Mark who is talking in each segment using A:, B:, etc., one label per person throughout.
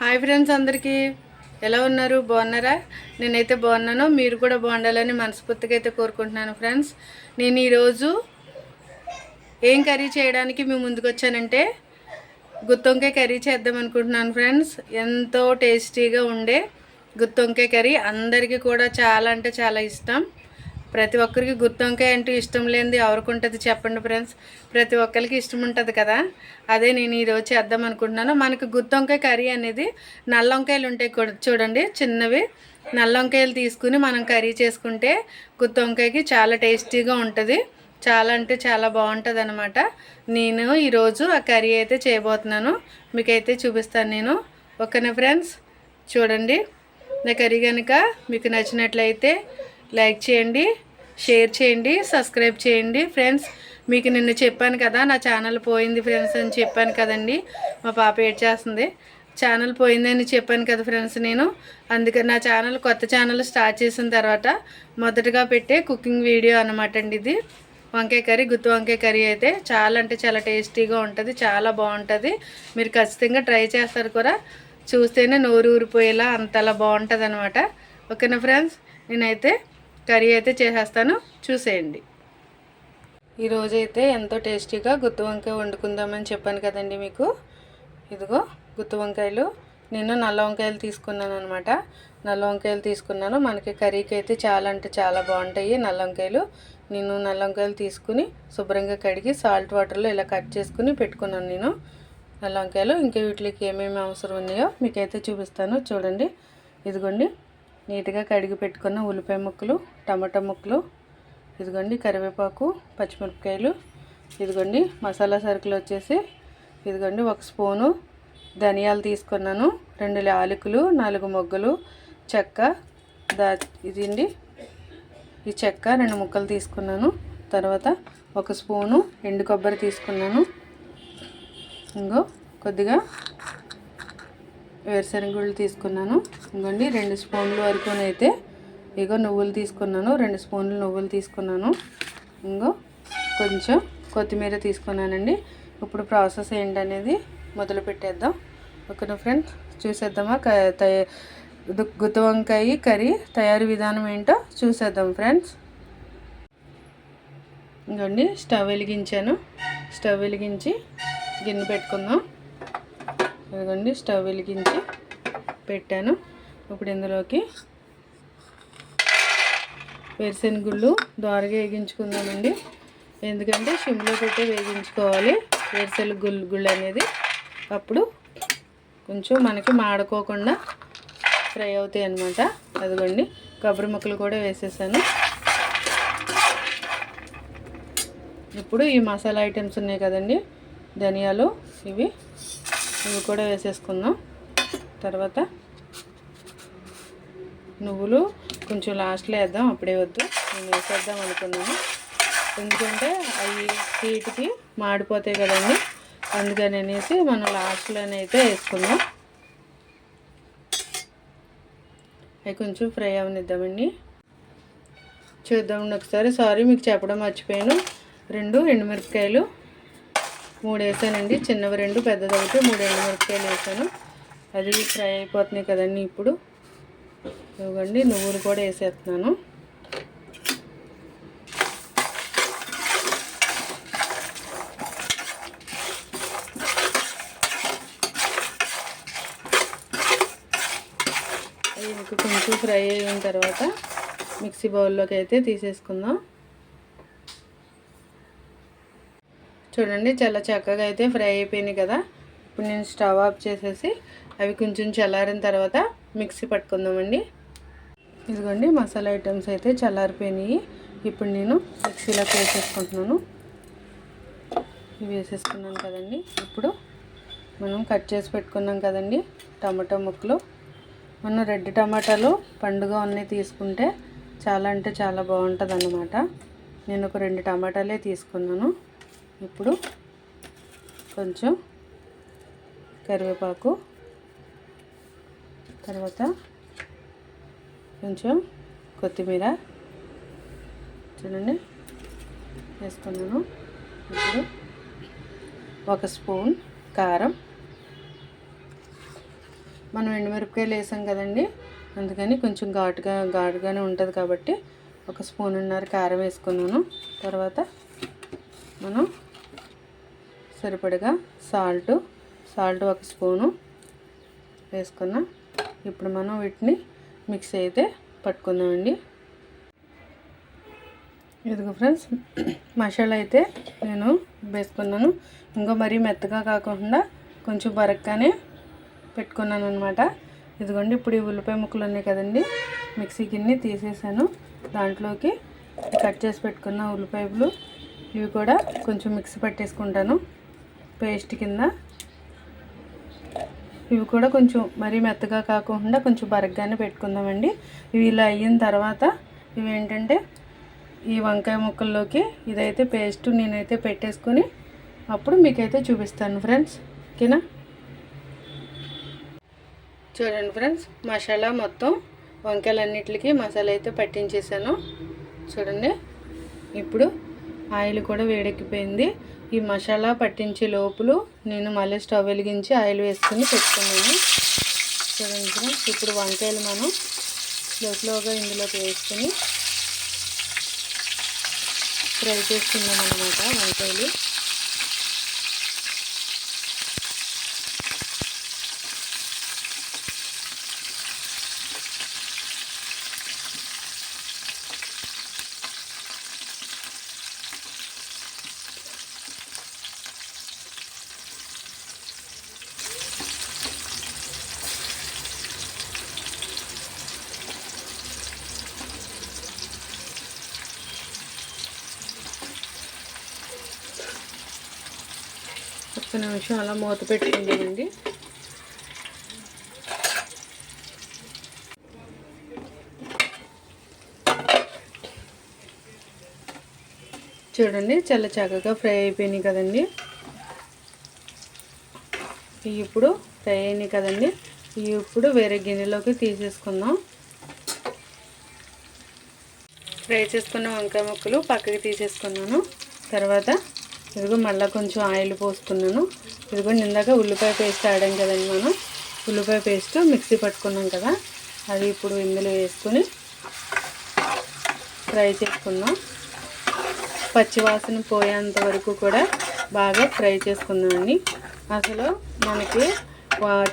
A: Hi friends అందరికీ. ఎలా ఉన్నారు? బాగున్నారా? నేనైతే బాగున్నాను. మీరు కూడా బాగుండాలని మనస్ఫూర్తిగా అయితే కోరుకుంటున్నాను ఫ్రెండ్స్ నేను ఈరోజు ఏం కర్రీ చేయడానికి మేము ముందుకు వచ్చానంటే గుత్తొంకాయ కర్రీ చేద్దాం అనుకుంటున్నాను ఫ్రెండ్స్ ఎంతో టేస్టీగా ఉండే గుత్తొంకాయ కర్రీ. అందరికీ కూడా చాలా అంటే చాలా ఇష్టం. ప్రతి ఒక్కరికి గుత్తొంకాయ అంటూ ఇష్టం లేనిది ఎవరికి ఉంటుంది చెప్పండి ఫ్రెండ్స్ ప్రతి ఒక్కరికి ఇష్టం ఉంటుంది కదా? అదే నేను ఈరోజు చేద్దాం అనుకుంటున్నాను. మనకు గుత్తొంకాయ కర్రీ అనేది నల్ల వంకాయలు ఉంటాయి చూడండి చిన్నవి. నల్ల వంకాయలు తీసుకుని మనం కర్రీ చేసుకుంటే గుత్తొంకాయకి చాలా టేస్టీగా ఉంటుంది. చాలా అంటే చాలా బాగుంటుంది అనమాట నేను ఈరోజు ఆ కర్రీ అయితే చేయబోతున్నాను. మీకైతే చూపిస్తాను నేను. ఓకేనా ఫ్రెండ్స్ చూడండి. నా కర్రీ కనుక మీకు నచ్చినట్లయితే లైక్ చేయండి షేర్ చేయండి సబ్స్క్రైబ్ చేయండి. ఫ్రెండ్స్ మీకు నిన్న చెప్పాను కదా నా ఛానల్ పోయింది ఫ్రెండ్స్ అని చెప్పాను కదండి. మా పాప ఏడ్ చేస్తుంది ఛానల్ పోయిందని చెప్పాను కదా ఫ్రెండ్స్ నేను. అందుకని నా ఛానల్ కొత్త ఛానల్ స్టార్ట్ చేసిన తర్వాత మొదటగా పెట్టే కుకింగ్ వీడియో అనమాట అండి ఇది. వంకాయ కర్రీ గుత్తి వంకాయ కర్రీ అయితే చాలా అంటే చాలా టేస్టీగా ఉంటుంది చాలా బాగుంటుంది. మీరు ఖచ్చితంగా ట్రై చేస్తారు కూడా. చూస్తేనే నోరు ఊరిపోయేలా అంతలా బాగుంటుంది అనమాట ఓకేనా ఫ్రెండ్స్ నేనైతే కర్రీ అయితే చేసేస్తాను. చూసేయండి. ఈరోజైతే ఎంతో టేస్టీగా గుత్తి వంకాయ వండుకుందామని చెప్పాను కదండి మీకు. ఇదిగో గుత్తి వంకాయలు. నేను నల్ల వంకాయలు తీసుకున్నాను అనమాట నల్ల వంకాయలు తీసుకున్నాను. మనకి కర్రీకి అయితే చాలా అంటే చాలా బాగుంటాయి నల్ల వంకాయలు. నేను నల్ల వంకాయలు తీసుకుని శుభ్రంగా కడిగి సాల్ట్ వాటర్లో ఇలా కట్ చేసుకుని పెట్టుకున్నాను నేను. నల్ల వంకాయలు. ఇంకా వీటికి ఏమేమి అవసరం ఉన్నాయో మీకైతే చూపిస్తాను. చూడండి. ఇదిగోండి. నీట్గా కడిగి పెట్టుకున్న ఉల్లిపాయ ముక్కలు టమాటా ముక్కలు ఇదిగోండి కరివేపాకు పచ్చిమిరపకాయలు ఇదిగోండి మసాలా సరుకులు వచ్చేసి ఇదిగోండి ఒక స్పూను ధనియాలు తీసుకున్నాను రెండు యాలకులు నాలుగు మొగ్గలు చెక్క దా ఇదండి ఈ చెక్క రెండు ముక్కలు తీసుకున్నాను తర్వాత ఒక స్పూను ఎండు కొబ్బరి తీసుకున్నాను ఇంకో కొద్దిగా వేరుశనగుళ్ళు తీసుకున్నాను. ఇంకోండి రెండు స్పూన్లు వరకు అయితే ఇగో నువ్వులు తీసుకున్నాను రెండు స్పూన్లు నువ్వులు తీసుకున్నాను. ఇంకో కొంచెం కొత్తిమీర తీసుకున్నానండి. ఇప్పుడు ప్రాసెస్ ఏంటనేది మొదలు పెట్టేద్దాం. ఓకేనా ఫ్రెండ్స్? చూసేద్దామా? గుత్తి వంకాయ కర్రీ తయారీ విధానం ఏంటో చూసేద్దాం ఫ్రెండ్స్. ఇంకోండి స్టవ్ వెలిగించాను. స్టవ్ వెలిగించి గిన్నె పెట్టుకుందాం. ఇదిగోండి స్టవ్ వెలిగించి పెట్టాను. ఇప్పుడు ఇందులోకి వేరుశెనగుళ్ళు దోరగా వేగించుకుందామండి. ఎందుకంటే సిమ్లో పెట్టి వేగించుకోవాలి. వేరుశెనగ గుళ్ళు గుళ్ళు అనేది అప్పుడు కొంచెం మనకి మాడుకోకుండా ఫ్రై అవుతాయి అనమాట అదిగోండి కొబ్బరి ముక్కలు కూడా వేసేసాను. ఇప్పుడు ఈ మసాలా ఐటమ్స్ ఉన్నాయి కదండి ధనియాలు ఇవి. ఇవి కూడా వేసేసుకుందాం. తర్వాత నువ్వులు కొంచెం లాస్ట్లో వేద్దాం అప్పుడే వద్దు. నేను వేసేద్దాం అనుకున్నాను. ఎందుకంటే అవి హీట్కి మాడిపోతాయి కదండి. అందుకని అనేసి మనం లాస్ట్లోనైతే వేసుకుందాం. అవి కొంచెం ఫ్రై అవనిద్దామండి. చూద్దామండి ఒకసారి. సారీ మీకు చెప్పడం మర్చిపోయాను. రెండు ఎండుమిరపకాయలు మూడు వేసానండి. చిన్నవి రెండు పెద్దది ఒకటి మూడు ఎండుమిరపకాయలు వేసాను. అది ఫ్రై అయిపోతున్నాయి కదండి ఇప్పుడు. ఇవ్వండి నువ్వులు కూడా వేసేస్తున్నాను. ఇంక కొంచెం ఫ్రై అయిన తర్వాత మిక్సీ బౌల్లోకి అయితే తీసేసుకుందాం. చూడండి చాలా చక్కగా అయితే ఫ్రై అయిపోయినాయి కదా. ఇప్పుడు నేను స్టవ్ ఆఫ్ చేసేసి అవి కొంచెం చల్లారిన తర్వాత మిక్సీ పట్టుకుందామండి. ఇదిగోండి మసాలా ఐటమ్స్ అయితే చల్లారిపోయినాయి. ఇప్పుడు నేను మిక్సీలోకి వేసేసుకుంటున్నాను. ఇవి వేసేసుకున్నాను కదండి. ఇప్పుడు మనం కట్ చేసి పెట్టుకున్నాం కదండి టమాటా ముక్కలు. మనం రెడ్ టమాటాలు పండుగ అన్నీ తీసుకుంటే చాలా అంటే చాలా బాగుంటుంది అన్నమాట నేను ఒక రెండు టమాటాలే తీసుకున్నాను. ఇప్పుడు కొంచెం కరివేపాకు తర్వాత కొంచెం కొత్తిమీర చూడండి. వేసుకున్నాను. ఇప్పుడు ఒక స్పూన్ కారం. మనం ఎండుమిరపకాయలు వేసాం కదండి అందుకని కొంచెం ఘాటుగా ఘాటుగానే ఉంటుంది కాబట్టి ఒక స్పూన్ ఉన్నర కారం వేసుకున్నాను. తర్వాత మనం సరిపడగా సాల్ట్ సాల్ట్ ఒక స్పూను వేసుకున్నాం. ఇప్పుడు మనం వీటిని మిక్స్ అయితే పట్టుకుందామండి. ఇదిగో ఫ్రెండ్స్ మసాలా అయితే నేను వేసుకున్నాను. ఇంకా మరీ మెత్తగా కాకుండా కొంచెం బరక్గానే పెట్టుకున్నాను అనమాట ఇదిగోండి ఇప్పుడు ఈ ఉల్లిపాయ ముక్కలు ఉన్నాయి కదండి మిక్సీ గిన్నె తీసేసాను. దాంట్లోకి కట్ చేసి పెట్టుకున్న ఉల్లిపాయలు ఇవి కూడా కొంచెం మిక్సీ పట్టేసుకుంటాను. పేస్ట్ కింద ఇవి కూడా కొంచెం మరీ మెత్తగా కాకుండా కొంచెం బరగ్గానే పెట్టుకుందామండి. ఇవి ఇలా అయిన తర్వాత ఇవి ఏంటంటే ఈ వంకాయ ముక్కల్లోకి ఇదైతే పేస్ట్ నేనైతే పెట్టేసుకొని అప్పుడు మీకైతే చూపిస్తాను ఫ్రెండ్స్. ఓకేనా? చూడండి ఫ్రెండ్స్ మసాలా మొత్తం వంకాయలన్నిటికి మసాలా అయితే పట్టించేసాను చూడండి ఇప్పుడు ఆయిల్ కూడా వేడెక్కిపోయింది. ఈ మసాలా పట్టించే లోపులు నేను మళ్ళీ స్టవ్ వెలిగించి ఆయిల్ వేసుకుని పెట్టుకున్నాను. చూడండి ఫ్రెండ్స్ ఇప్పుడు వంకాయలు మనం స్లో స్లోగా ఇందులోకి వేసుకొని ఫ్రై చేస్తున్నాం అనమాట వంకాయలు. ఒక్క నిమిషం అలా మూత పెట్టుకుందామండి. చూడండి చాలా చక్కగా ఫ్రై అయిపోయినాయి కదండి. ఇవి ఇప్పుడు ఫ్రై అయినాయి కదండి. ఇవి ఇప్పుడు వేరే గిన్నెలోకి తీసేసుకుందాం. ఫ్రై చేసుకున్న వంకాయ ముక్కలు పక్కకి తీసేసుకున్నాను. తర్వాత ఇదిగో మళ్ళీ కొంచెం ఆయిల్ పోసుకున్నాను ఇదిగో ఇందాక ఉల్లిపాయ పేస్ట్ ఆడాం కదండి మనం. ఉల్లిపాయ పేస్ట్ మిక్సీ పట్టుకున్నాం కదా. అది ఇప్పుడు ఇందులో వేసుకొని ఫ్రై చేసుకుందాం. పచ్చివాసన పోయేంత వరకు కూడా బాగా ఫ్రై చేసుకుందామండి అసలు మనకి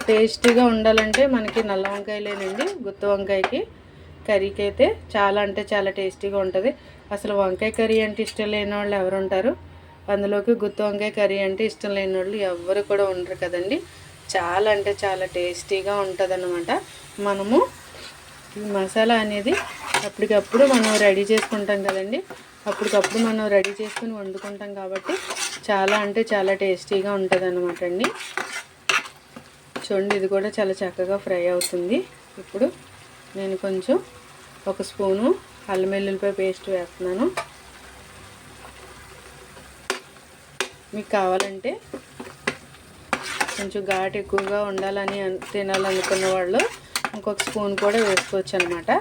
A: టేస్టీగా ఉండాలంటే మనకి నల్ల వంకాయలేనండి. గుత్తి వంకాయకి కర్రీకి అయితే చాలా అంటే చాలా టేస్టీగా ఉంటుంది. అసలు వంకాయ కర్రీ అంటే ఇష్టం లేని వాళ్ళు ఎవరు ఉంటారు అందులోకి గుత్తి వంకాయ కర్రీ అంటే ఇష్టం లేని వాళ్ళు ఎవ్వరు కూడా ఉండరు కదండి. చాలా అంటే చాలా టేస్టీగా ఉంటుంది మనము మసాలా అనేది అప్పటికప్పుడు మనం రెడీ చేసుకుంటాం కదండి. అప్పటికప్పుడు మనం రెడీ చేసుకుని వండుకుంటాం కాబట్టి చాలా అంటే చాలా టేస్టీగా ఉంటుంది అనమాట అండి. చూడండి ఇది కూడా చాలా చక్కగా ఫ్రై అవుతుంది. ఇప్పుడు నేను కొంచెం ఒక స్పూను అల్లం వెల్లుల్లిపాయ పేస్ట్ వేస్తున్నాను. మీకు కావాలంటే కొంచెం ఘాటు ఎక్కువగా ఉండాలని తినాలనుకున్న వాళ్ళు ఇంకొక స్పూన్ కూడా వేసుకోవచ్చు అనమాట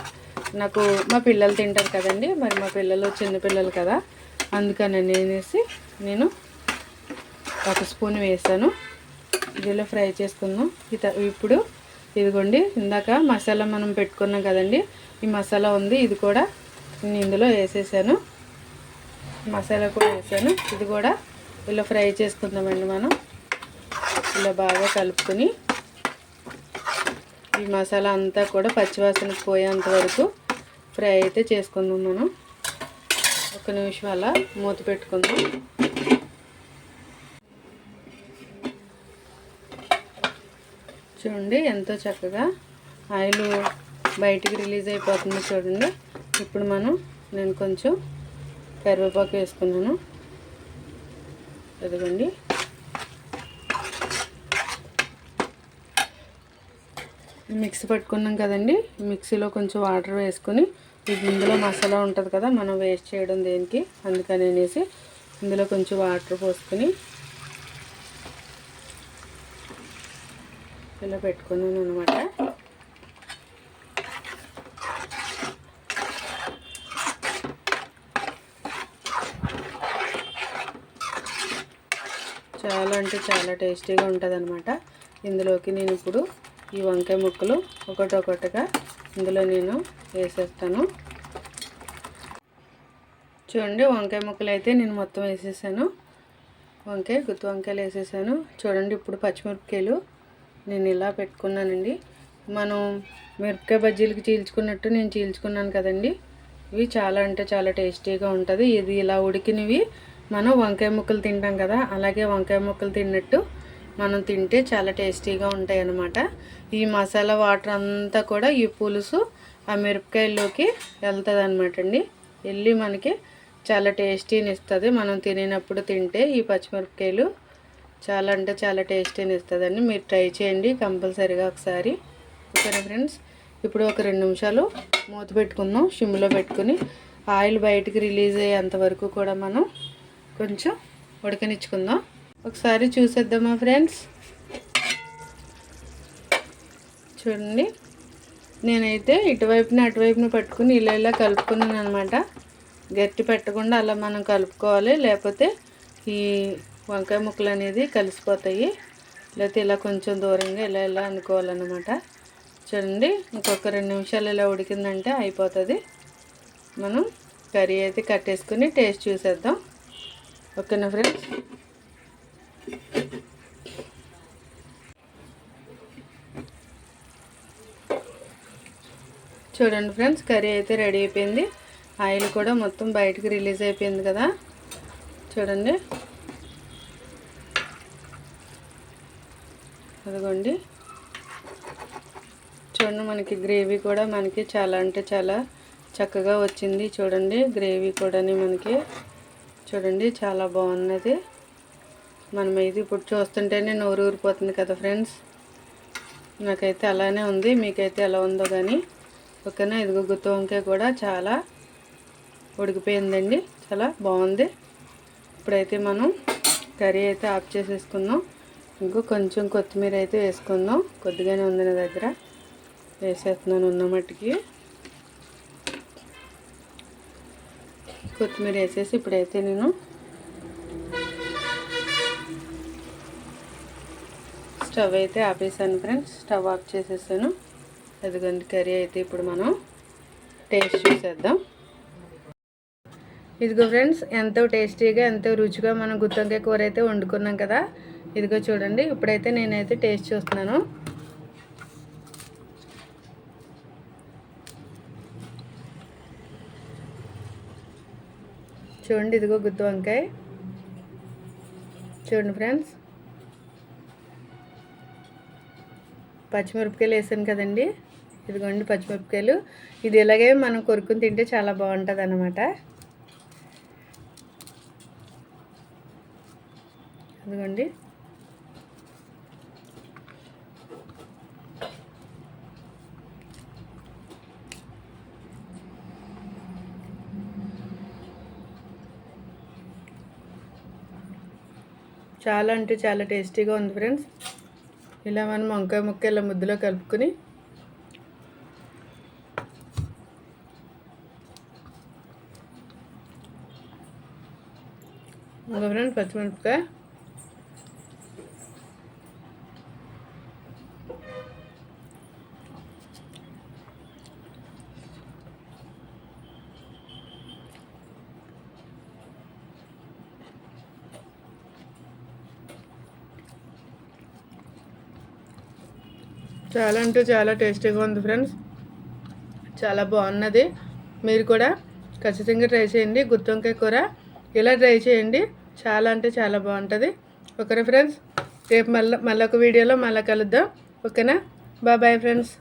A: నాకు మా పిల్లలు తింటారు కదండి మరి మా పిల్లలు చిన్న పిల్లలు కదా అందుకని అనేసి నేను ఒక స్పూన్ వేసాను. ఇదిలో ఫ్రై చేసుకుందాం. ఇప్పుడు ఇదిగోండి ఇందాక మసాలా మనం పెట్టుకున్నాం కదండి ఈ మసాలా ఉంది ఇది కూడా నేను ఇందులో వేసేసాను. మసాలా కూడా వేసాను. ఇది కూడా ఇలా ఫ్రై చేసుకుందామండి మనం. ఇలా బాగా కలుపుకొని ఈ మసాలా అంతా కూడా పచ్చివాసన పోయేంత వరకు ఫ్రై అయితే చేసుకుందాం మనం. ఒక నిమిషం అలా మూత పెట్టుకుందాం. చూడండి ఎంతో చక్కగా ఆయిల్ బయటికి రిలీజ్ అయిపోతుంది చూడండి. ఇప్పుడు మనం నేను కొంచెం కరివేపాకు వేసుకున్నాను. ఎదుగండి మిక్సీ పట్టుకున్నాం కదండి. మిక్సీలో కొంచెం వాటర్ వేసుకొని ఇది ఇందులో మసాలా ఉంటుంది కదా మనం వేస్ట్ చేయడం దేనికి? అందుకని అనేసి ఇందులో కొంచెం వాటర్ పోసుకొని ఇలా పెట్టుకున్నాను అనమాట చాలా అంటే చాలా టేస్టీగా ఉంటుంది అనమాట ఇందులోకి నేను ఇప్పుడు ఈ వంకాయ ముక్కలు ఒకటొకటిగా ఇందులో నేను వేసేస్తాను. చూడండి వంకాయ ముక్కలు అయితే నేను మొత్తం వేసేసాను. వంకాయ గుత్తి వంకాయలు వేసేసాను. చూడండి ఇప్పుడు పచ్చిమిరపకాయలు నేను ఇలా పెట్టుకున్నానండి. మనం మిరపకాయ బజ్జీలకి చీల్చుకున్నట్టు నేను చీల్చుకున్నాను కదండి. ఇవి చాలా అంటే చాలా టేస్టీగా ఉంటుంది. ఇది ఇలా ఉడికినవి మనం వంకాయ ముక్కలు తింటాం కదా అలాగే వంకాయ ముక్కలు తిన్నట్టు మనం తింటే చాలా టేస్టీగా ఉంటాయి అన్నమాట ఈ మసాలా వాటర్ అంతా కూడా ఈ పులుసు ఆ మిరపకాయల్లోకి వెళ్తుంది అనమాట అండి. వెళ్ళి మనకి చాలా టేస్టీని ఇస్తుంది. మనం తినేటప్పుడు తింటే ఈ పచ్చిమిరపకాయలు చాలా అంటే చాలా టేస్టీని ఇస్తుందండి. మీరు ట్రై చేయండి కంపల్సరీగా ఒకసారి. ఓకేనా ఫ్రెండ్స్? ఇప్పుడు ఒక రెండు నిమిషాలు మూత పెట్టుకుందాం. షిమ్లో పెట్టుకుని ఆయిల్ బయటకు రిలీజ్ అయ్యేంత వరకు కూడా మనం కొంచెం ఉడకనిచ్చుకుందాం. ఒకసారి చూసేద్దామా ఫ్రెండ్స్. చూడండి నేనైతే ఇటువైపున అటువైపున పట్టుకుని ఇలా ఇలా కలుపుకున్నాను అనమాట గట్టి పెట్టకుండా అలా మనం కలుపుకోవాలి లేకపోతే ఈ వంకాయ ముక్కలు అనేది కలిసిపోతాయి. లేకపోతే ఇలా కొంచెం దూరంగా ఇలా ఇలా అనుకోవాలన్నమాట. చూడండి ఇంకొక రెండు నిమిషాలు ఇలా ఉడికిందంటే అయిపోతుంది. మనం కర్రీ అయితే కట్టేసుకుని టేస్ట్ చూసేద్దాం. ఓకేనా ఫ్రెండ్స్ చూడండి ఫ్రెండ్స్ కర్రీ అయితే రెడీ అయిపోయింది. ఆయిల్ కూడా మొత్తం బయటకు రిలీజ్ అయిపోయింది కదా. చూడండి. అదిగోండి. చూడండి మనకి గ్రేవీ కూడా మనకి చాలా అంటే చాలా చక్కగా వచ్చింది. చూడండి గ్రేవీ కూడా మనకి చూడండి చాలా బాగున్నది. మనం ఇది ఇప్పుడు చూస్తుంటేనే నోరు ఊరిపోతుంది కదా ఫ్రెండ్స్. నాకైతే అలానే ఉంది మీకైతే ఎలా ఉందో కానీ ఓకేనా? ఇదిగో గుత్తి వంకాయ కూడా చాలా ఉడికిపోయిందండి చాలా బాగుంది. ఇప్పుడైతే మనం కర్రీ అయితే ఆఫ్ చేసేసుకుందాం. ఇంకో కొంచెం కొత్తిమీర అయితే వేసుకుందాం. కొద్దిగానే ఉంది నా దగ్గర. వేసేస్తున్నాను ఉన్న మట్టికి. కొత్తిమీర వేసేసి ఇప్పుడైతే నేను స్టవ్ అయితే ఆపేసాను ఫ్రెండ్స్ స్టవ్ ఆఫ్ చేసేసాను. అదిగోండి కర్రీ అయితే ఇప్పుడు మనం టేస్ట్ చూసేద్దాం. ఇదిగో ఫ్రెండ్స్ ఎంతో టేస్టీగా ఎంతో రుచిగా మనం గుత్తొంకాయ కూర అయితే వండుకున్నాం కదా. ఇదిగో చూడండి ఇప్పుడైతే నేనైతే టేస్ట్ చూస్తున్నాను. చూడండి ఇదిగో గుత్తి వంకాయ. చూడండి ఫ్రెండ్స్. పచ్చిమిరపకాయలు వేసాను కదండి. ఇదిగోండి పచ్చిమిరపకాయలు. ఇది ఇలాగే మనం కొరుకుని తింటే చాలా బాగుంటుంది అన్నమాట ఇదిగోండి. చాలా అంటే చాలా టేస్టీగా ఉంది ఫ్రెండ్స్. ఇలా మనం వంకాయ ముక్క ఇలా ముద్దులో కలుపుకొని ఇంకా ఫ్రెండ్స్ పచ్చిమిరపకాయ చాలా అంటే చాలా టేస్టీగా ఉంది ఫ్రెండ్స్. చాలా బాగున్నది. మీరు కూడా ఖచ్చితంగా ట్రై చేయండి. గుత్తొంకాయ కూర ఇలా ట్రై చేయండి. చాలా అంటే చాలా బాగుంటుంది. ఓకేనా ఫ్రెండ్స్? రేపు మళ్ళీ మళ్ళీ ఒక వీడియోలో మళ్ళీ కలుద్దాం. ఓకేనా? Bye bye friends.